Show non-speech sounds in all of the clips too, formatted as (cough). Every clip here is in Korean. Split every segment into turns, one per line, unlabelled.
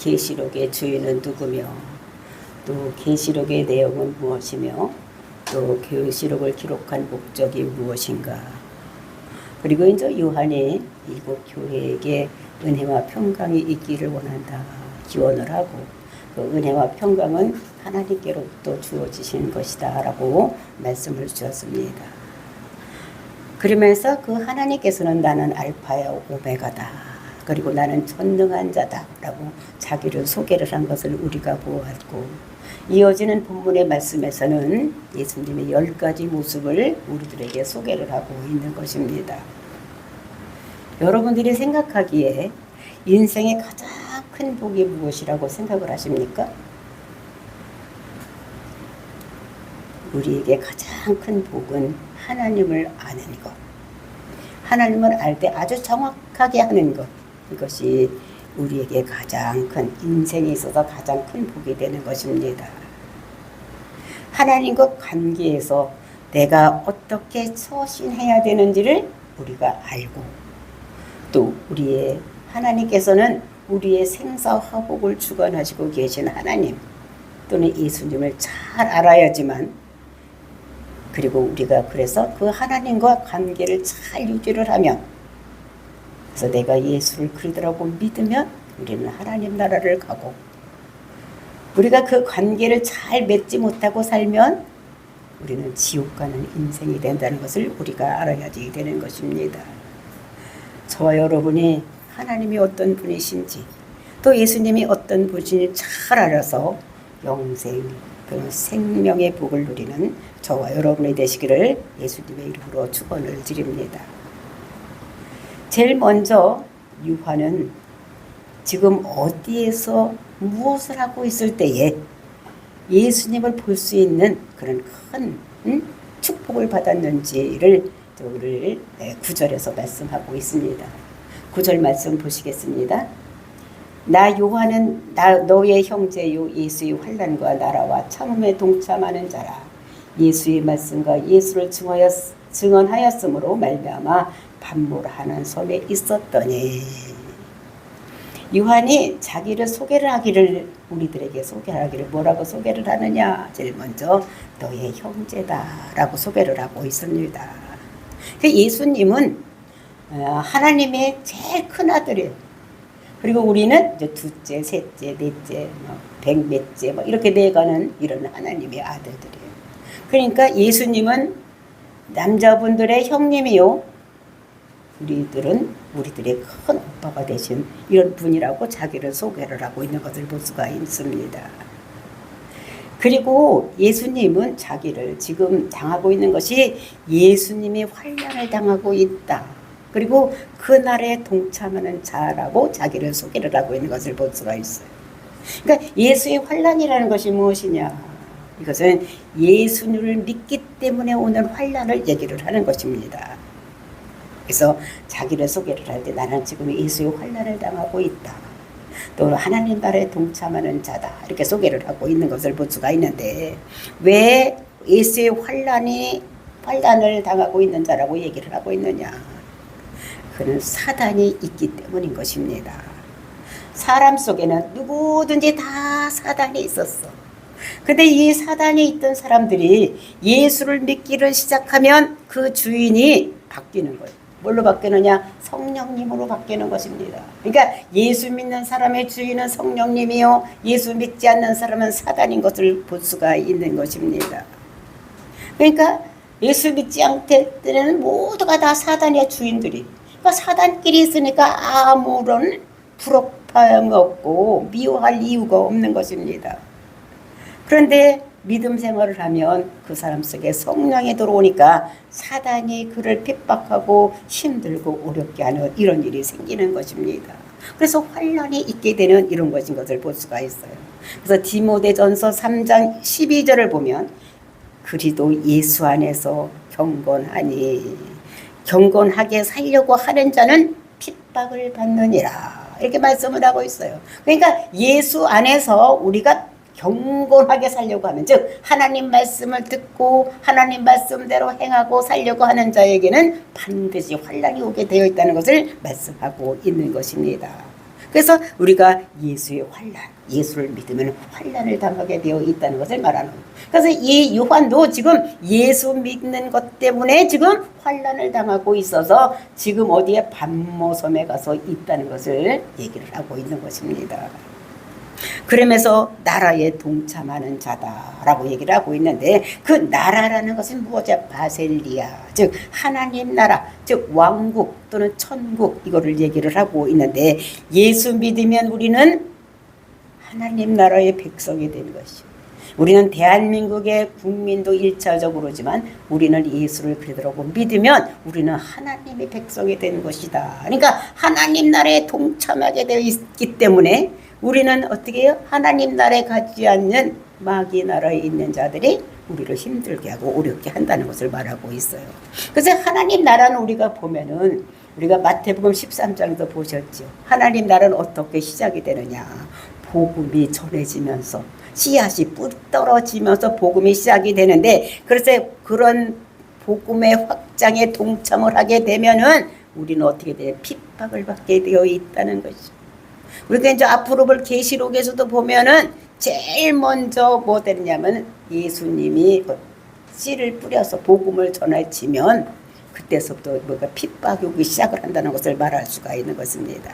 계시록의 주인은 누구며 또 계시록의 내용은 무엇이며 또 계시록을 기록한 목적이 무엇인가 그리고 이제 요한이 일곱 교회에게 은혜와 평강이 있기를 원한다 기원을 하고 그 은혜와 평강은 하나님께로부터 주어지신 것이다 라고 말씀을 주었습니다. 그러면서 그 하나님께서는 나는 알파야 오메가다. 그리고 나는 전능한 자다라고 자기를 소개를 한 것을 우리가 보았고 이어지는 본문의 말씀에서는 예수님의 열 가지 모습을 우리들에게 소개를 하고 있는 것입니다. 여러분들이 생각하기에 인생의 가장 큰 복이 무엇이라고 생각을 하십니까? 우리에게 가장 큰 복은 하나님을 아는 것. 하나님을 알 때 아주 정확하게 하는 것. 이것이 우리에게 가장 큰 인생에 있어서 가장 큰 복이 되는 것입니다. 하나님과 관계에서 내가 어떻게 처신해야 되는지를 우리가 알고 또 우리의 하나님께서는 우리의 생사화복을 주관하시고 계신 하나님 또는 예수님을 잘 알아야지만 그리고 우리가 그래서 그 하나님과 관계를 잘 유지를 하면 그래서 내가 예수를 그리더라고 믿으면 우리는 하나님 나라를 가고 우리가 그 관계를 잘 맺지 못하고 살면 우리는 지옥 가는 인생이 된다는 것을 우리가 알아야지 되는 것입니다. 저와 여러분이 하나님이 어떤 분이신지 또 예수님이 어떤 분이신지 잘 알아서 영생 그 생명의 복을 누리는 저와 여러분이 되시기를 예수님의 이름으로 축원을 드립니다. 제일 먼저 유화는 지금 어디에서 무엇을 하고 있을 때에 예수님을 볼 수 있는 그런 큰 음? 축복을 받았는지를 오늘 네, 구절에서 말씀하고 있습니다. 구절 말씀 보시겠습니다. 나 요한은 나 너의 형제요 예수의 환란과 나라와 참음에 동참하는 자라 예수의 말씀과 예수를 증하였, 증언하였으므로 말미암아 반모하는 섬에 있었더니 요한이 자기를 소개를 하기를 우리들에게 소개하기를 뭐라고 소개를 하느냐 제일 먼저 너의 형제다라고 소개를 하고 있습니다. 그 예수님은 어, 하나님의 제일 큰 아들이에요. 그리고 우리는 이제 둘째, 셋째, 넷째, 뭐 백몇째 뭐 이렇게 내가는 이런 하나님의 아들들이에요. 그러니까 예수님은 남자분들의 형님이요. 우리들은 우리들의 큰 오빠가 되신 이런 분이라고 자기를 소개를 하고 있는 것을 볼 수가 있습니다. 그리고 예수님은 자기를 지금 당하고 있는 것이 예수님이 환란을 당하고 있다. 그리고 그날에 동참하는 자라고 자기를 소개를 하고 있는 것을 볼 수가 있어요. 그러니까 예수의 환란이라는 것이 무엇이냐? 이것은 예수님을 믿기 때문에 오는 환란을 얘기를 하는 것입니다. 그래서 자기를 소개를 할 때 나는 지금 예수의 환란을 당하고 있다. 또 하나님 나라에 동참하는 자다. 이렇게 소개를 하고 있는 것을 볼 수가 있는데 왜 예수의 환란이 환란을 당하고 있는 자라고 얘기를 하고 있느냐? 그는 사단이 있기 때문인 것입니다. 사람 속에는 누구든지 다 사단이 있었어. 근데 이 사단이 있던 사람들이 예수를 믿기를 시작하면 그 주인이 바뀌는 거예요. 뭘로 바뀌느냐? 성령님으로 바뀌는 것입니다. 그러니까 예수 믿는 사람의 주인은 성령님이요. 예수 믿지 않는 사람은 사단인 것을 볼 수가 있는 것입니다. 그러니까 예수 믿지 않을 때는 모두가 다 사단의 주인들이. 그러니까 사단끼리 있으니까 아무런 부럽함 없고 미워할 이유가 없는 것입니다. 그런데 믿음 생활을 하면 그 사람 속에 성령이 들어오니까 사단이 그를 핍박하고 힘들고 어렵게 하는 이런 일이 생기는 것입니다. 그래서 환란이 있게 되는 이런 것인 것을 볼 수가 있어요. 그래서 디모데전서 3장 12절을 보면 그리도 예수 안에서 경건하니 경건하게 살려고 하는 자는 핍박을 받느니라 이렇게 말씀을 하고 있어요. 그러니까 예수 안에서 우리가 경건하게 살려고 하면 즉 하나님 말씀을 듣고 하나님 말씀대로 행하고 살려고 하는 자에게는 반드시 환란이 오게 되어 있다는 것을 말씀하고 있는 것입니다. 그래서 우리가 예수의 환란, 예수를 믿으면 환란을 당하게 되어 있다는 것을 말하는 거예요. 그래서 이 요한도 지금 예수 믿는 것 때문에 지금 환란을 당하고 있어서 지금 어디에 반모섬에 가서 있다는 것을 얘기를 하고 있는 것입니다. 그러면서 나라에 동참하는 자다라고 얘기를 하고 있는데 그 나라라는 것은 무엇이야? 바셀리아 즉 하나님 나라 즉 왕국 또는 천국 이거를 얘기를 하고 있는데 예수 믿으면 우리는 하나님 나라의 백성이 되는 것이요. 우리는 대한민국의 국민도 일차적으로지만 우리는 예수를 그리스도라고 믿으면 우리는 하나님의 백성이 되는 것이다. 그러니까 하나님 나라에 동참하게 되어 있기 때문에 우리는 어떻게 해요? 하나님 나라에 가지 않는 마귀 나라에 있는 자들이 우리를 힘들게 하고 어렵게 한다는 것을 말하고 있어요. 그래서 하나님 나라는 우리가 보면은 우리가 마태복음 13장도 보셨죠. 하나님 나라는 어떻게 시작이 되느냐. 복음이 전해지면서 씨앗이 뿌리 떨어지면서 복음이 시작이 되는데 그래서 그런 복음의 확장에 동참을 하게 되면은 우리는 어떻게 돼? 핍박을 받게 되어 있다는 것이죠. 우리가 이제 앞으로 볼 계시록에서도 보면은 제일 먼저 뭐 되느냐면 예수님이 그 씨를 뿌려서 복음을 전해지면 그때서부터 뭐가 핍박이 오기 시작을 한다는 것을 말할 수가 있는 것입니다.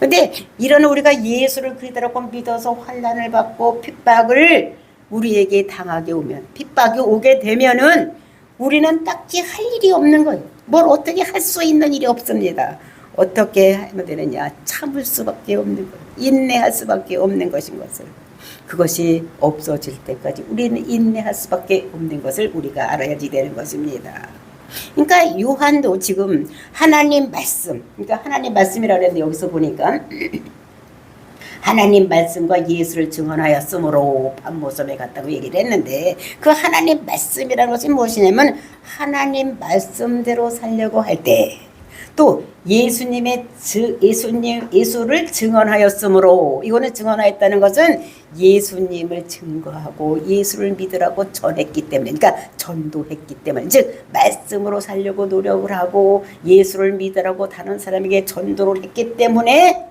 근데 이런 우리가 예수를 그리스도라고 믿어서 환란을 받고 핍박을 우리에게 당하게 오면 핍박이 오게 되면은 우리는 딱히 할 일이 없는 거예요. 뭘 어떻게 할 수 있는 일이 없습니다. 어떻게 하면 되느냐? 참을 수밖에 없는 거예요. 인내할 수밖에 없는 것인 것을. 그것이 없어질 때까지 우리는 인내할 수밖에 없는 것을 우리가 알아야지 되는 것입니다. 그러니까 요한도 지금 하나님 말씀, 그러니까 하나님 말씀이라고 했는데 여기서 보니까 (clears throat) 하나님 말씀과 예수를 증언하였으므로 반모섬에 갔다고 얘기를 했는데 그 하나님 말씀이라는 것이 무엇이냐면 하나님 말씀대로 살려고 할 때 또 예수님의 예수님 예수를 증언하였으므로 이거는 증언하였다는 것은 예수님을 증거하고 예수를 믿으라고 전했기 때문에 그러니까 전도했기 때문에 즉 말씀으로 살려고 노력을 하고 예수를 믿으라고 다른 사람에게 전도를 했기 때문에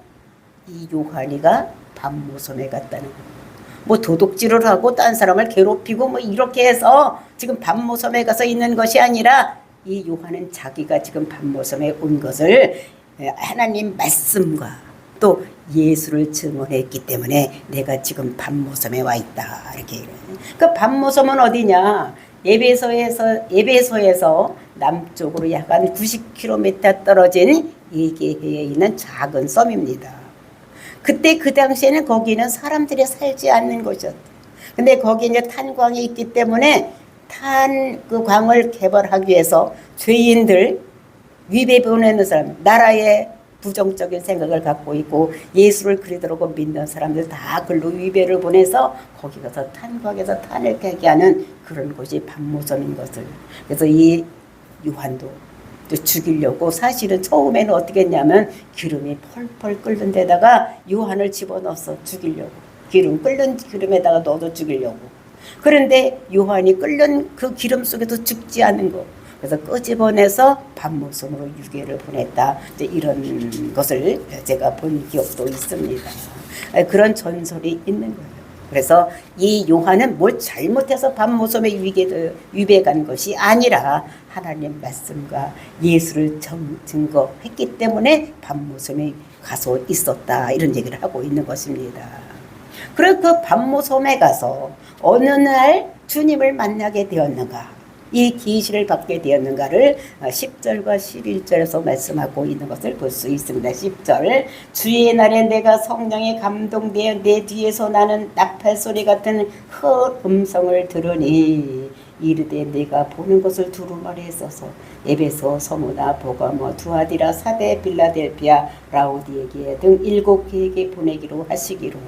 이 요한이가 반모섬에 갔다는. 뭐 도둑질을 하고 딴 사람을 괴롭히고 뭐 이렇게 해서 지금 반모섬에 가서 있는 것이 아니라 이 요한은 자기가 지금 반모섬에 온 것을 하나님 말씀과 또 예수를 증언했기 때문에 내가 지금 반모섬에 와 있다 이렇게 그 반모섬은 어디냐 예배소에서 예배소에서 남쪽으로 약 한 90km 떨어진 이게해에 있는 작은 섬입니다. 그때 그 당시에는 거기는 사람들이 살지 않는 곳이었다. 근데 거기 이제 탄광이 있기 때문에 탄 그 광을 개발하기 위해서 죄인들 위배 보내는 사람 나라의 부정적인 생각을 갖고 있고 예수를 그리도록 믿는 사람들 다 글로 위배를 보내서 거기 가서 탄광에서 탄을 깨게 하는 그런 곳이 반모섬인 것을. 그래서 이 요한도 죽이려고 사실은 처음에는 어떻게 했냐면 기름이 펄펄 끓는 데다가 요한을 집어넣어서 죽이려고. 기름 끓는 기름에다가 넣어서 죽이려고 그런데 요한이 끓는 그 기름 속에서 죽지 않는 거 그래서 끄집어내서 반모섬으로 유괴를 보냈다. 이제 이런 것을 제가 본 기억도 있습니다. 그런 전설이 있는 거예요. 그래서 이 요한은 뭘 잘못해서 반모섬에 유괴, 유배 간 것이 아니라 하나님 말씀과 예수를 정, 증거했기 때문에 반모섬에 가서 있었다. 이런 얘기를 하고 있는 것입니다. 그리고 그 반모 섬에 가서 어느 날 주님을 만나게 되었는가? 이 계시를 받게 되었는가를 10절과 11절에서 말씀하고 있는 것을 볼 수 있습니다. 10절 주의 날에 내가 성령에 감동되어 내 뒤에서 나는 나팔 소리 같은 큰 음성을 들으니 이르되 내가 보는 것을 두루마리 했어서 에베소, 서무나, 보가모, 두아디라, 사대, 빌라델피아, 라우디에게 등 일곱 개에게 보내기로 하시기로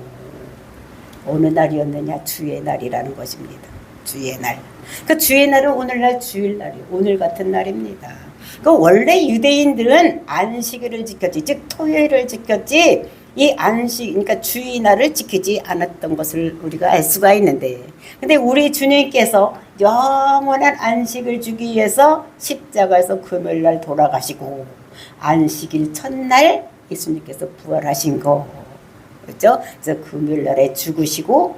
어느 날이었느냐 주의 날이라는 것입니다. 주의 날. 그 주의 날은 오늘날 주일날이 오늘 같은 날입니다. 그 원래 유대인들은 안식일을 지켰지, 즉 토요일을 지켰지. 이 안식, 그러니까 주의날을 지키지 않았던 것을 우리가 알 수가 있는데, 근데 우리 주님께서 영원한 안식을 주기 위해서 십자가에서 금요일 날 돌아가시고 안식일 첫날 예수님께서 부활하신 거. 그렇죠? 그래서 금요일 날에 죽으시고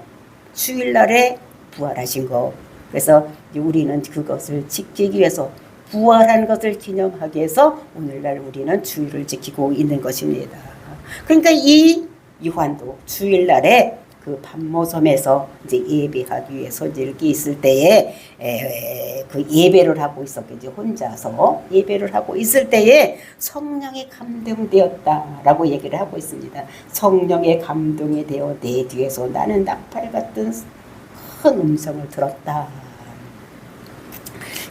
주일 날에 부활하신 거. 그래서 우리는 그것을 지키기 위해서 부활한 것을 기념하기 위해서 오늘날 우리는 주일을 지키고 있는 것입니다. 그러니까 이 요한도 주일날에 그 반모섬에서 이제 예배하기 이제 이렇게 있을 때에 에, 그 예배를 하고 있었겠지 혼자서 예배를 하고 있을 때에 성령의 감동되었다라고 얘기를 하고 있습니다. 성령의 감동이 되어 내 뒤에서 나는 나팔 같은 큰 음성을 들었다.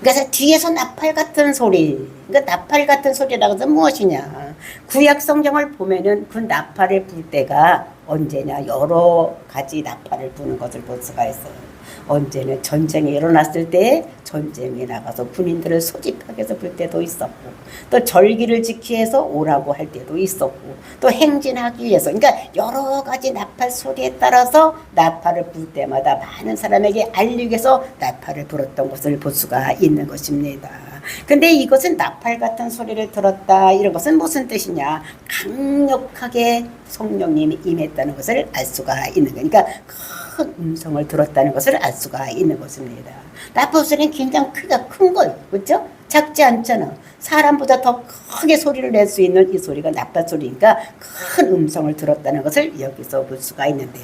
그래서 뒤에서 나팔 같은 소리, 그러니까 나팔 같은 소리라고 해서 무엇이냐? 구약 성경을 보면은 그 나팔을 불 때가 언제냐? 여러 가지 나팔을 부는 것을 볼 수가 있어요. 언제는 전쟁이 일어났을 때 전쟁에 나가서 군인들을 소집하기 위해서 불 때도 있었고 또 절기를 지키기 위해서 오라고 할 때도 있었고 또 행진하기 위해서 그러니까 여러 가지 나팔 소리에 따라서 나팔을 불 때마다 많은 사람에게 알리기 위해서 나팔을 불었던 것을 볼 수가 있는 것입니다. 근데 이것은 나팔 같은 소리를 들었다 이런 것은 무슨 뜻이냐 강력하게 성령님이 임했다는 것을 알 수가 있는 거니까 큰 음성을 들었다는 것을 알 수가 있는 것입니다. 나팔 소리는 굉장히 크기가 큰 거예요. 그렇죠? 작지 않잖아. 사람보다 더 크게 소리를 낼 수 있는 이 소리가 나팔 소리니까 큰 음성을 들었다는 것을 여기서 볼 수가 있는데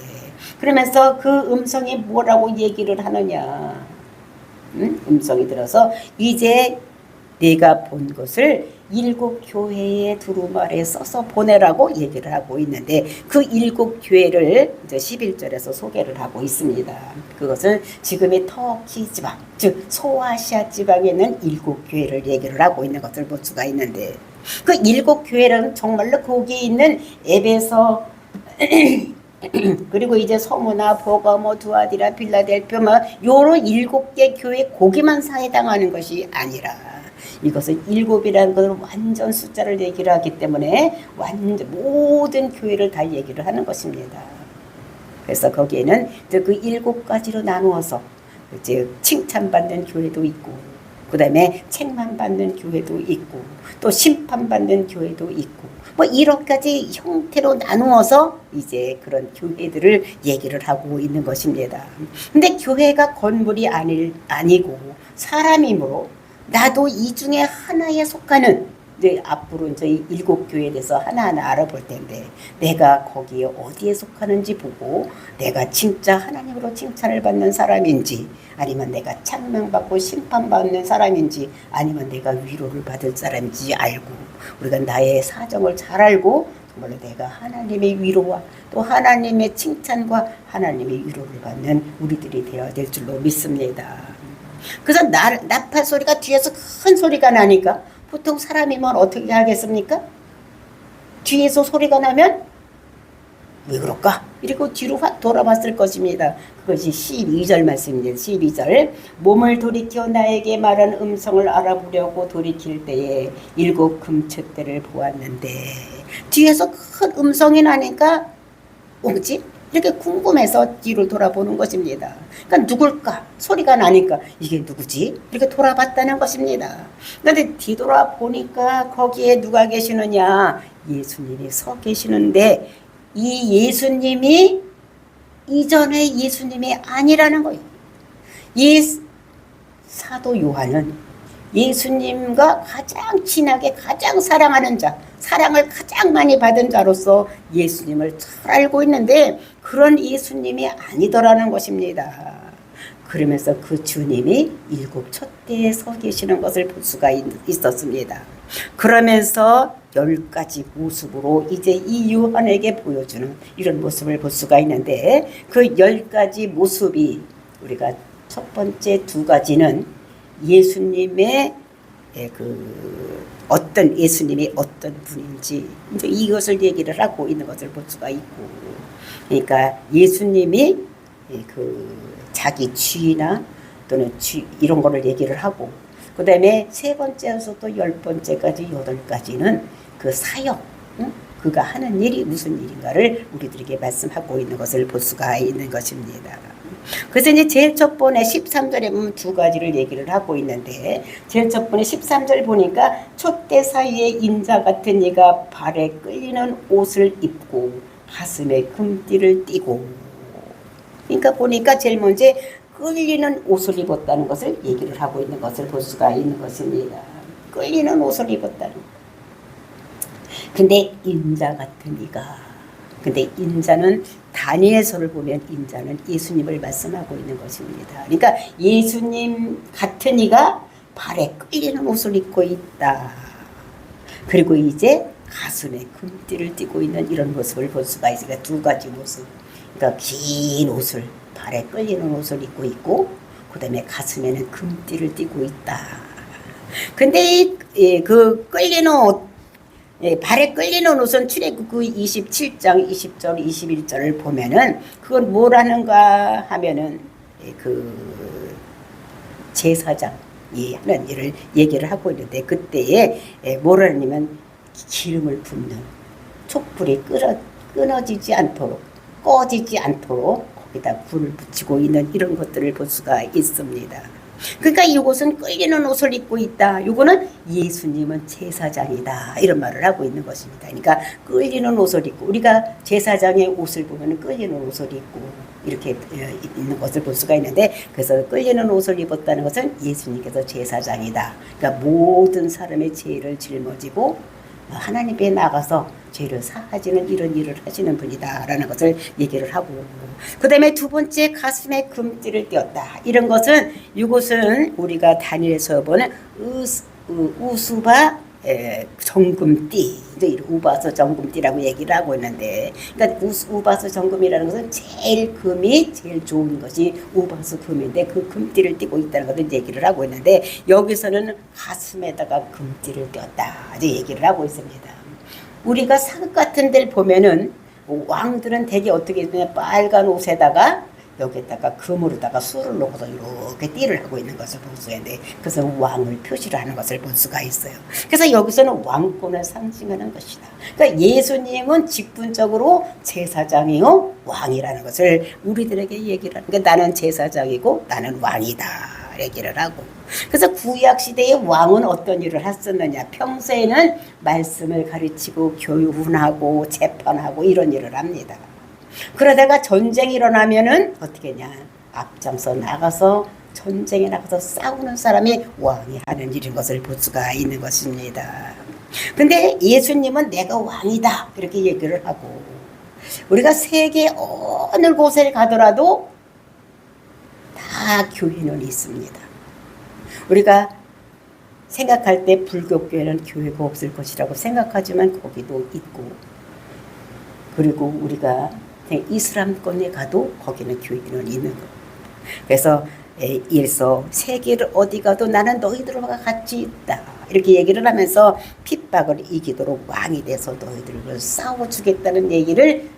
그러면서 그 음성이 뭐라고 얘기를 하느냐 음? 음성이 들어서 이제 내가 본 것을 일곱 교회에 두루마리에 써서 보내라고 얘기를 하고 있는데 그 일곱 교회를 이제 11절에서 소개를 하고 있습니다. 그것은 지금의 터키 지방, 즉 소아시아 지방에 있는 일곱 교회를 얘기를 하고 있는 것을 볼 수가 있는데 그 일곱 교회는 정말로 거기 있는 에베소 (clears throat) 그리고 이제 서무나 보가모 두아디라 빌라델피아 뭐 요런 일곱 개 교회 거기만 사해당하는 것이 아니라 이것은 일곱이라는 것은 완전 숫자를 얘기를 하기 때문에 완전 모든 교회를 다 얘기를 하는 것입니다. 그래서 거기에는 그 일곱 가지로 나누어서 이제 칭찬받는 교회도 있고 그 다음에 책만 받는 교회도 있고 또 심판받는 교회도 있고 뭐 이런 가지 형태로 나누어서 이제 그런 교회들을 얘기를 하고 있는 것입니다. 근데 교회가 건물이 아닐 아니고 사람이므로 나도 이 중에 하나에 속하는 이제 앞으로 이제 이 일곱 교회에 대해서 하나하나 알아볼 텐데 내가 거기에 어디에 속하는지 보고 내가 진짜 하나님으로 칭찬을 받는 사람인지 아니면 내가 창명받고 심판받는 사람인지 아니면 내가 위로를 받을 사람인지 알고 우리가 나의 사정을 잘 알고 정말로 내가 하나님의 위로와 또 하나님의 칭찬과 하나님의 위로를 받는 우리들이 되어야 될 줄로 믿습니다. 그래서 나, 나팔 소리가 뒤에서 큰 소리가 나니까 보통 사람이면 어떻게 하겠습니까? 뒤에서 소리가 나면 왜 그럴까? 이러고 뒤로 확 돌아봤을 것입니다. 그것이 12절 말씀입니다. 12절 몸을 돌이켜 나에게 말한 음성을 알아보려고 돌이킬 때에 일곱 금책대를 보았는데 뒤에서 큰 음성이 나니까 뭐지? 이렇게 궁금해서 뒤로 돌아보는 것입니다. 그러니까 누굴까? 소리가 나니까 이게 누구지? 이렇게 돌아봤다는 것입니다. 그런데 뒤돌아 보니까 거기에 누가 계시느냐? 예수님이 서 계시는데 이 예수님이 이전의 예수님이 아니라는 거예요. 예 사도 요한은 예수님과 가장 친하게 가장 사랑하는 자, 사랑을 가장 많이 받은 자로서 예수님을 잘 알고 있는데 그런 예수님이 아니더라는 것입니다. 그러면서 그 주님이 일곱 촛대에 서 계시는 것을 볼 수가 있, 있었습니다. 그러면서 열 가지 모습으로 이제 이 요한에게 보여주는 이런 모습을 볼 수가 있는데 그 열 가지 모습이 우리가 첫 번째 두 가지는 예수님의 예, 그 어떤 예수님이 어떤 분인지 이제 이것을 얘기를 하고 있는 것을 볼 수가 있고 그러니까 예수님이 예, 그 자기 쥐나 또는 쥐 이런 거를 얘기를 하고 그 다음에 세 번째에서 또열 번째까지 여덟 가지는 그 사역 응? 그가 하는 일이 무슨 일인가를 우리들에게 말씀하고 있는 것을 볼 수가 있는 것입니다. 그래서 이제 제일 첫 번에 13절에 보면 두 가지를 얘기를 하고 있는데 제일 첫 번에 13절 보니까 촛대 사이에 인자 같은 이가 발에 끌리는 옷을 입고 가슴에 금띠를 띠고 그러니까 보니까 제일 먼저 끌리는 옷을 입었다는 것을 얘기를 하고 있는 것을 볼 수가 있는 것입니다. 끌리는 옷을 입었다는 것. 근데 인자 같은 이가 근데 인자는 다니엘서를 보면 인자는 예수님을 말씀하고 있는 것입니다. 그러니까 예수님 같은 이가 발에 끌리는 옷을 입고 있다. 그리고 이제 가슴에 금띠를 띠고 있는 이런 모습을 볼 수가 있으니까 두 가지 모습. 그러니까 긴 옷을 발에 끌리는 옷을 입고 있고 그다음에 가슴에는 금띠를 띠고 있다. 근데 이, 예, 그 끌리는 옷 예, 발에 끌리는 옷은 출애굽 27장 20절 21절을 보면은 그건 뭐라는가 하면은 예, 그 제사장이 하는 일을 얘기를 하고 있는데 그때에 예, 뭐라냐면 기름을 붓는 촛불이 끊어, 끊어지지 않도록 꺼지지 않도록 거기다 불을 붙이고 있는 이런 것들을 볼 수가 있습니다. 그러니까 이곳은 끌리는 옷을 입고 있다. 이거는 예수님은 제사장이다. 이런 말을 하고 있는 것입니다. 그러니까 끌리는 옷을 입고 우리가 제사장의 옷을 보면 끌리는 옷을 입고 이렇게 어, 입는 것을 볼 수가 있는데 그래서 끌리는 옷을 입었다는 것은 예수님께서 제사장이다. 그러니까 모든 사람의 죄를 짊어지고 하나님께 나가서 죄를 사하지는 이런 일을 하시는 분이다라는 것을 얘기를 하고 그 다음에 두 번째 가슴에 금띠를 띄었다. 이런 것은 이곳은 우리가 다니엘서 보는 우스, 우- 우수바 에, 정금띠. 이제 우바서 정금띠라고 얘기를 하고 있는데. 그러니까 우스, 우바서 정금이라는 것은 제일 금이 제일 좋은 것이 우바서 금인데 그 금띠를 띠고 있다는 것을 얘기를 하고 있는데 여기서는 가슴에다가 금띠를 띄었다. 이제 얘기를 하고 있습니다. 우리가 사극 같은 데를 보면은 왕들은 대개 어떻게 했냐 빨간 옷에다가 여기에다가 금으로다가 술을 넣어서 이렇게 띠를 하고 있는 것을 볼 수가 있는데 그래서 왕을 표시를 하는 것을 볼 수가 있어요. 그래서 여기서는 왕권을 상징하는 것이다. 그러니까 예수님은 직분적으로 제사장이요 왕이라는 것을 우리들에게 얘기를 하는 게 나는 제사장이고 나는 왕이다 얘기를 하고 그래서 구약 시대의 왕은 어떤 일을 했었느냐 평소에는 말씀을 가르치고 교훈하고 재판하고 이런 일을 합니다. 그러다가 전쟁이 일어나면은 어떻게 했냐 앞장서 나가서 전쟁에 나가서 싸우는 사람이 왕이 하는 일인 것을 볼 수가 있는 것입니다. 근데 예수님은 내가 왕이다 이렇게 얘기를 하고 우리가 세계 어느 곳에 가더라도 다 교회는 있습니다. 우리가 생각할 때 불교 교회는 교회가 없을 것이라고 생각하지만 거기도 있고 그리고 우리가 이슬람권에 가도 거기는 교회는 있는 거. 그래서 에, 일서 세계를 어디 가도 나는 너희들과 같이 있다. 이렇게 얘기를 하면서 핍박을 이기도록 왕이 돼서 너희들을 싸워주겠다는 얘기를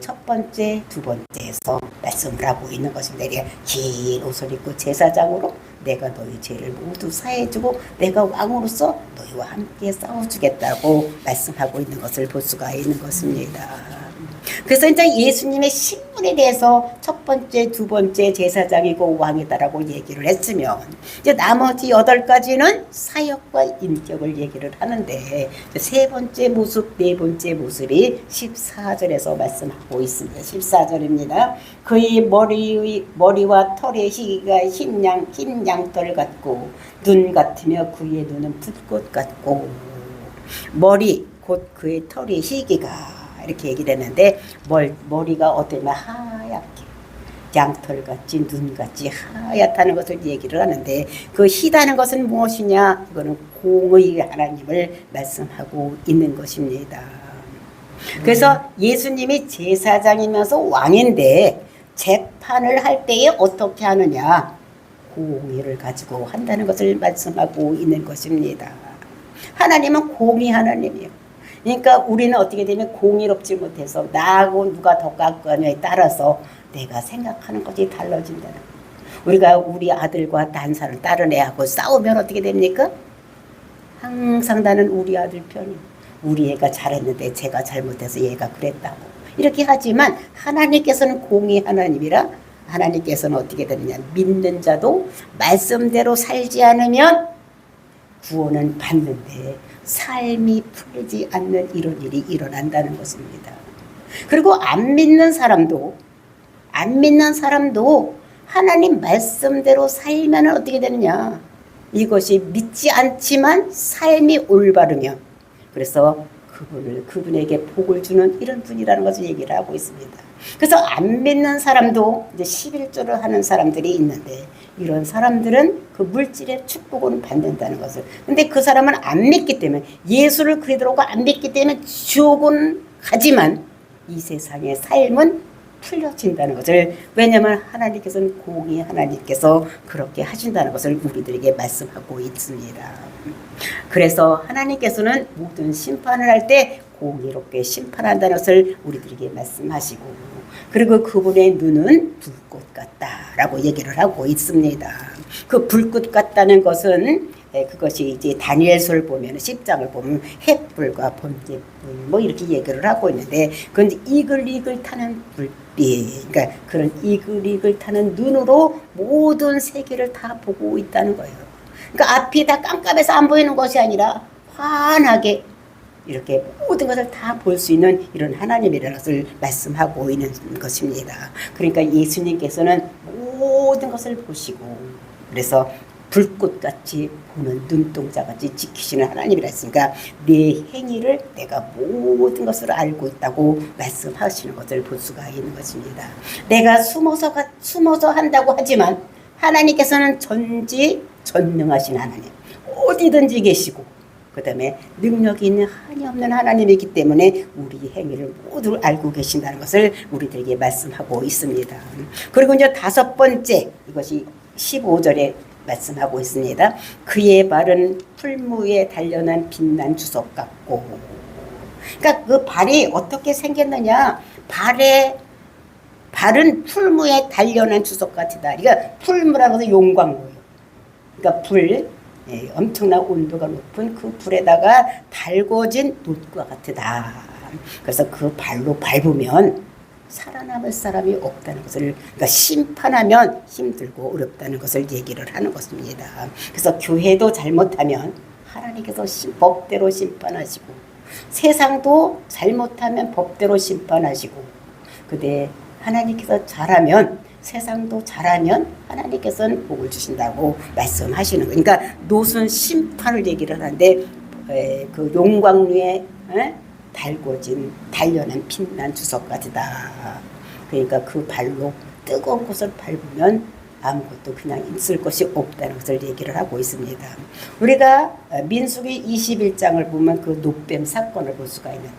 첫 번째, 두 번째에서 말씀을 하고 있는 것입니다. 이게 긴 옷을 입고 제사장으로 내가 너희 죄를 모두 사해주고 내가 왕으로서 너희와 함께 싸워주겠다고 말씀하고 있는 것을 볼 수가 있는 것입니다. 그래서 이제 예수님의 신분에 대해서 첫 번째, 두 번째 제사장이고 왕이다라고 얘기를 했으면 이제 나머지 여덟 가지는 사역과 인격을 얘기를 하는데 세 번째 모습, 네 번째 모습이 14절에서 말씀하고 있습니다. 14절입니다. 그의 머리, 머리와 털의 희기가 흰 양, 흰 양털 같고 눈 같으며 그의 눈은 붓꽃 같고 머리 곧 그의 털의 희기가 이렇게 얘기를 했는데 멀, 머리가 어떠면 하얗게 양털같이 눈같이 하얗다는 것을 얘기를 하는데 그 희다는 것은 무엇이냐 이거는 공의 하나님을 말씀하고 있는 것입니다. 그래서 예수님이 제사장이면서 왕인데 재판을 할 때에 어떻게 하느냐 공의를 가지고 한다는 것을 말씀하고 있는 것입니다. 하나님은 공의 하나님이요. 그러니까 우리는 어떻게 되면 공의롭지 못해서 나하고 누가 더 가까냐에 따라서 내가 생각하는 것이 달라진다는. 우리가 우리 아들과 딴 사람 다른 애하고 싸우면 어떻게 됩니까? 항상 나는 우리 아들 편이 우리 애가 잘했는데 제가 잘못해서 얘가 그랬다고 이렇게 하지만 하나님께서는 공의 하나님이라 하나님께서는 어떻게 되느냐 믿는 자도 말씀대로 살지 않으면 구원은 받는데 삶이 풀리지 않는 이런 일이 일어난다는 것입니다. 그리고 안 믿는 사람도 안 믿는 사람도 하나님 말씀대로 살면 어떻게 되느냐? 이것이 믿지 않지만 삶이 올바르며 그래서 그분을 그분에게 복을 주는 이런 분이라는 것을 얘기를 하고 있습니다. 그래서 안 믿는 사람도 이제 11조를 하는 사람들이 있는데 이런 사람들은 그 물질의 축복을 받는다는 것을. 근데 그 사람은 안 믿기 때문에 예수를 그리도록 안 믿기 때문에 지옥은 가지만 이 세상의 삶은 풀려진다는 것을 왜냐하면 하나님께서는 공의 하나님께서 그렇게 하신다는 것을 우리들에게 말씀하고 있습니다. 그래서 하나님께서는 모든 심판을 할 때 공의롭게 심판한다는 것을 우리들에게 말씀하시고 그리고 그분의 눈은 불꽃 같다라고 얘기를 하고 있습니다. 그 불꽃 같다는 것은 예, 그것이 이제 다니엘서를 보면 10장을 보면 햇불과 번개불 뭐 이렇게 얘기를 하고 있는데 그건 이글이글 타는 불빛 그러니까 그런 이글이글 타는 눈으로 모든 세계를 다 보고 있다는 거예요. 그러니까 앞이 다 깜깜해서 안 보이는 것이 아니라 환하게 이렇게 모든 것을 다 볼 수 있는 이런 하나님이라는 것을 말씀하고 있는 것입니다. 그러니까 예수님께서는 모든 것을 보시고 그래서 불꽃같이 보는 눈동자같이 지키시는 하나님이라 했으니까 내 행위를 내가 모든 것을 알고 있다고 말씀하시는 것을 볼 수가 있는 것입니다. 내가 숨어서 가, 숨어서 한다고 하지만 하나님께서는 전지 전능하신 하나님 어디든지 계시고 그 다음에 능력이 있는 한이 없는 하나님이기 때문에 우리 행위를 모두 알고 계신다는 것을 우리들에게 말씀하고 있습니다. 그리고 이제 다섯 번째 이것이 15절에 말씀하고 있습니다. 그의 발은 풀무에 달려난 빛난 주석 같고 그러니까 그 발이 어떻게 생겼느냐 발에 발은 풀무에 달려난 주석 같이다. 그러니까 풀무라고 해서 용광로예요. 그러니까 불 예, 엄청난 온도가 높은 그 불에다가 달궈진 놋과 같으다. 그래서 그 발로 밟으면 살아남을 사람이 없다는 것을 그러니까 심판하면 힘들고 어렵다는 것을 얘기를 하는 것입니다. 그래서 교회도 잘못하면 하나님께서 심, 법대로 심판하시고 세상도 잘못하면 법대로 심판하시고 그대 하나님께서 잘하면 세상도 잘하면 하나님께서는 복을 주신다고 말씀하시는 거예요. 그러니까 노순 심판을 얘기를 하는데 에, 그 용광루에 에? 달궈진 단련한 빛난 주석 같이다. 그러니까 그 발로 뜨거운 곳을 밟으면 아무것도 그냥 있을 것이 없다는 것을 얘기를 하고 있습니다. 우리가 민수기 21장을 보면 그 녹뱀 사건을 볼 수가 있는데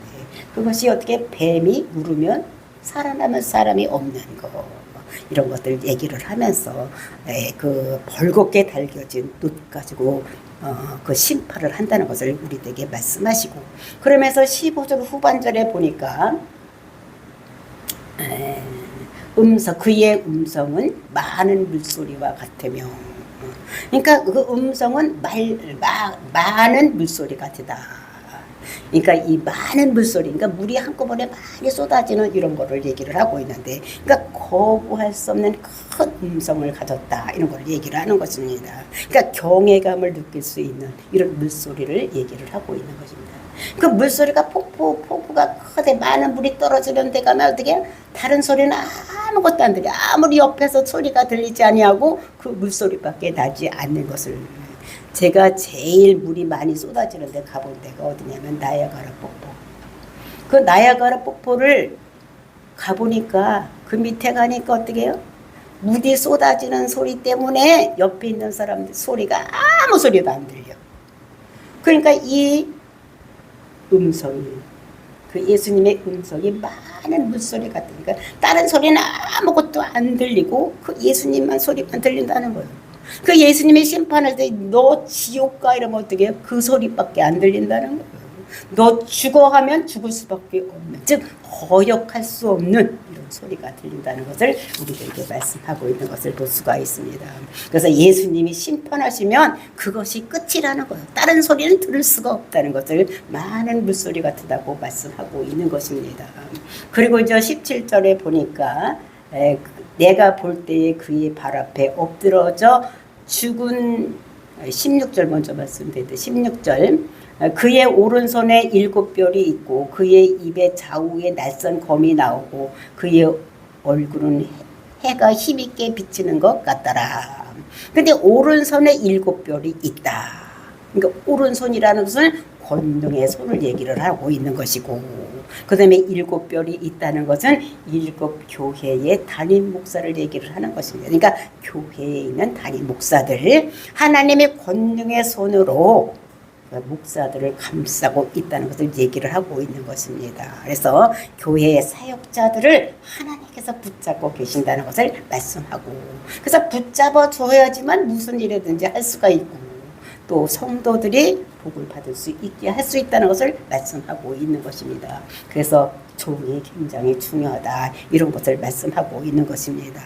그것이 어떻게 뱀이 물으면 살아남은 사람이 없는 거 이런 것들 얘기를 하면서 에, 그 벌겋게 달겨진 놋 가지고 어, 그 심판을 한다는 것을 우리에게 말씀하시고 그러면서 15절 후반절에 보니까 에, 음성 그의 음성은 많은 물소리와 같으며 그러니까 그 음성은 말, 마, 많은 물소리 같다. 그러니까 이 많은 물소리, 그러니까 물이 한꺼번에 많이 쏟아지는 이런 거를 얘기를 하고 있는데, 그러니까 거부할 수 없는 큰 음성을 가졌다 이런 걸 얘기를 하는 것입니다. 그러니까 경외감을 느낄 수 있는 이런 물소리를 얘기를 하고 있는 것입니다. 그 물소리가 폭포, 폭포가 크대 많은 물이 떨어지는 데 가면 어떻게 다른 소리는 아무것도 안 들려. 아무리 옆에서 소리가 들리지 아니하고 그 물소리밖에 나지 않는 것을 제가 제일 물이 많이 쏟아지는 데 가본 데가 어디냐면 나야가라 폭포. 그 나야가라 폭포를 가보니까 그 밑에 가니까 어떻게 해요? 물이 쏟아지는 소리 때문에 옆에 있는 사람들 소리가 아무 소리도 안 들려. 그러니까 이 음성이 그 예수님의 음성이 많은 물소리 같으니까 다른 소리는 아무것도 안 들리고 그 예수님만 소리만 들린다는 거예요. 그 예수님의 심판할 때 너 지옥 가 이러면 어떻게 해요? 그 소리밖에 안 들린다는 거예요. 너 죽어 하면 죽을 수밖에 없는 즉 거역할 수 없는 이런 소리가 들린다는 것을 우리들에게 말씀하고 있는 것을 볼 수가 있습니다. 그래서 예수님이 심판하시면 그것이 끝이라는 거예요. 다른 소리는 들을 수가 없다는 것을 많은 물소리 같다고 말씀하고 있는 것입니다. 그리고 이제 17절에 보니까 에, 내가 볼 때에 그의 발 앞에 엎드러져 죽은 16절 먼저 말씀드렸는데 16절 그의 오른손에 일곱 별이 있고 그의 입에 좌우에 낯선 검이 나오고 그의 얼굴은 해가 힘있게 비치는 것 같더라. 근데 오른손에 일곱 별이 있다. 그러니까 오른손이라는 것은 권능의 손을 얘기를 하고 있는 것이고 그 다음에 일곱 별이 있다는 것은 일곱 교회의 담임 목사를 얘기를 하는 것입니다. 그러니까 교회에 있는 담임 목사들 하나님의 권능의 손으로 목사들을 감싸고 있다는 것을 얘기를 하고 있는 것입니다. 그래서 교회의 사역자들을 하나님께서 붙잡고 계신다는 것을 말씀하고 그래서 붙잡아 줘야지만 무슨 일이든지 할 수가 있고 또 성도들이 복을 받을 수 있게 할 수 있다는 것을 말씀하고 있는 것입니다. 그래서 종이 굉장히 중요하다 이런 것을 말씀하고 있는 것입니다.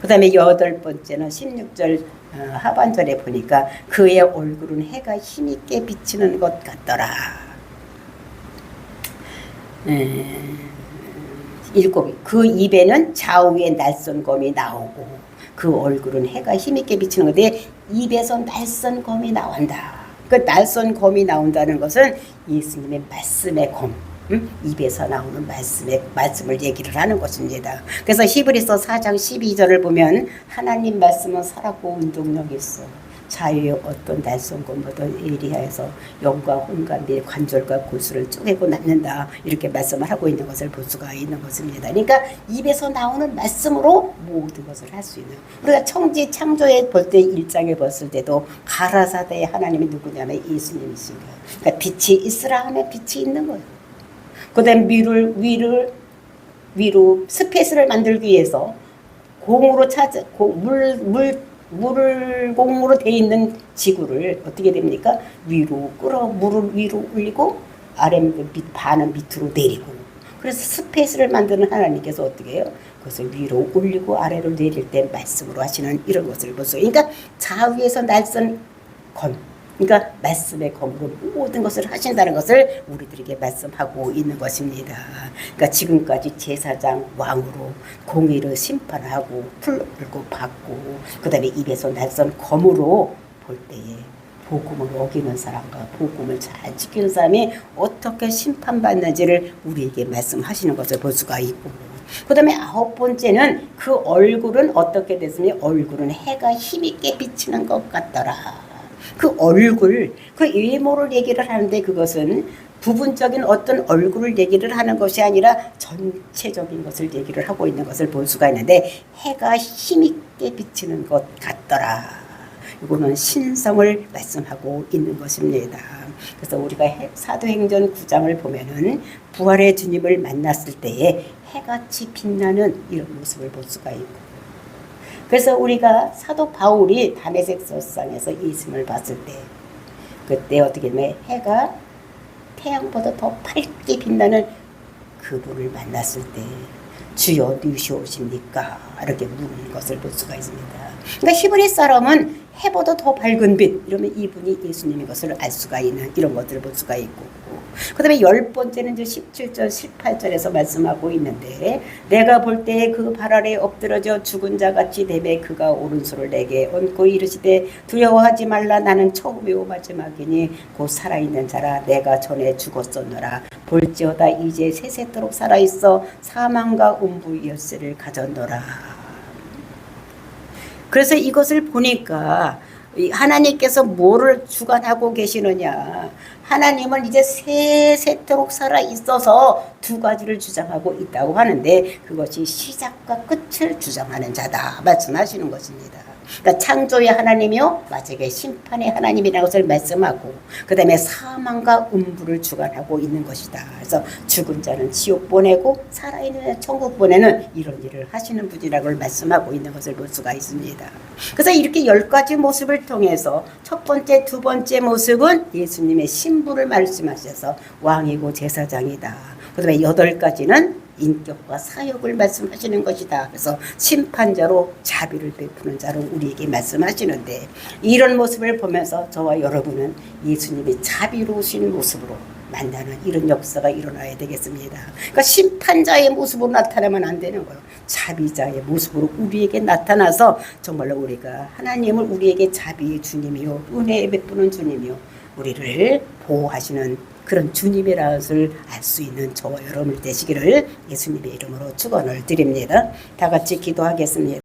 그 다음에 여덟 번째는 16절 어, 하반절에 보니까 그의 얼굴은 해가 힘있게 비치는 것 같더라. 에, 일곱 그 입에는 좌우에 날선 검이 나오고 그 얼굴은 해가 힘있게 비치는 건데 입에서 날선 검이 나온다. 그 날선 검이 나온다는 것은 예수님의 말씀의 검. 음? 입에서 나오는 말씀의 말씀을 얘기를 하는 것입니다. 그래서 히브리서 4장 12절을 보면 하나님 말씀은 살았고 운동력이 있어. 자유의 어떤 날선 것보다 예리하여서 영과 혼과 내 관절과 골수를 쪼개고 낫는다 이렇게 말씀을 하고 있는 것을 볼 수가 있는 것입니다. 그러니까 입에서 나오는 말씀으로 모든 것을 할 수 있는 우리가 청지 창조에 볼때 일장에 봤을 때도 가라사대의 하나님이 누구냐면 예수님이신 거예요. 그러니까 빛이 있으라 하면 빛이 있는 거예요. 그다음 위를 위를 위로 스페이스를 만들기 위해서 공으로 찾아 물물 물공으로 돼 있는 지구를 어떻게 됩니까? 위로 끌어 물을 위로 올리고 아래 밑 반은 밑으로 내리고 그래서 스페이스를 만드는 하나님께서 어떻게 해요? 그것을 위로 올리고 아래로 내릴 때 말씀으로 하시는 이런 것을 보세요. 그러니까 좌우에서 날선 검 그러니까 말씀의 검으로 모든 것을 하신다는 것을 우리들에게 말씀하고 있는 것입니다. 그러니까 지금까지 제사장 왕으로 공의를 심판하고 풀고 받고 그다음에 입에서 날선 검으로 볼 때에 복음을 어기는 사람과 복음을 잘 지키는 사람이 어떻게 심판받는지를 우리에게 말씀하시는 것을 볼 수가 있고 그 다음에 아홉 번째는 그 얼굴은 어떻게 됐으면 얼굴은 해가 힘있게 비치는 것 같더라. 그 얼굴, 그 외모를 얘기를 하는데 그것은 부분적인 어떤 얼굴을 얘기를 하는 것이 아니라 전체적인 것을 얘기를 하고 있는 것을 볼 수가 있는데 해가 힘있게 비치는 것 같더라. 이거는 신성을 말씀하고 있는 것입니다. 그래서 우리가 사도행전 9장을 보면은 부활의 주님을 만났을 때에 해같이 빛나는 이런 모습을 볼 수가 있고 그래서 우리가 사도 바울이 다메섹 소상에서 예수님을 봤을 때 그때 어떻게 하면 해가 태양보다 더 밝게 빛나는 그분을 만났을 때 주여 누시오십니까? 이렇게 묻는 것을 볼 수가 있습니다. 그러니까 히브리 사람은 해보다 더 밝은 빛. 이러면 이분이 예수님인 것을 알 수가 있는 이런 것들을 볼 수가 있고. 그 다음에 열 번째는 이제 17절 18절에서 말씀하고 있는데 내가 볼 때 그 발 아래 엎드러져 죽은 자 같이 되매 그가 오른손을 내게 얹고 이르시되 두려워하지 말라. 나는 처음이요 마지막이니 곧 살아있는 자라. 내가 전에 죽었었노라. 볼지어다 이제 세세토록 살아있어 사망과 음부 열쇠를 가졌노라 그래서 이것을 보니까 하나님께서 뭐를 주관하고 계시느냐. 하나님은 이제 세세토록 살아 있어서 두 가지를 주장하고 있다고 하는데 그것이 시작과 끝을 주장하는 자다 말씀하시는 것입니다. 그러니까 창조의 하나님이요 마지막에 심판의 하나님이라는 것을 말씀하고 그 다음에 사망과 음부를 주관하고 있는 것이다. 그래서 죽은 자는 지옥 보내고 살아있는 천국 보내는 이런 일을 하시는 분이라고 말씀하고 있는 것을 볼 수가 있습니다. 그래서 이렇게 열 가지 모습을 통해서 첫 번째, 두 번째 모습은 예수님의 신부를 말씀하셔서 왕이고 제사장이다. 그 다음에 여덟 가지는 인격과 사역을 말씀하시는 것이다. 그래서 심판자로 자비를 베푸는 자로 우리에게 말씀하시는데 이런 모습을 보면서 저와 여러분은 예수님이 자비로우신 모습으로 만나는 이런 역사가 일어나야 되겠습니다. 그러니까 심판자의 모습으로 나타나면 안 되는 거예요. 자비자의 모습으로 우리에게 나타나서 정말로 우리가 하나님을 우리에게 자비의 주님이요 은혜 베푸는 주님이요 우리를 보호하시는 그런 주님이라는 것을 알 수 있는 저와 여러분 되시기를 예수님의 이름으로 축원을 드립니다. 다 같이 기도하겠습니다.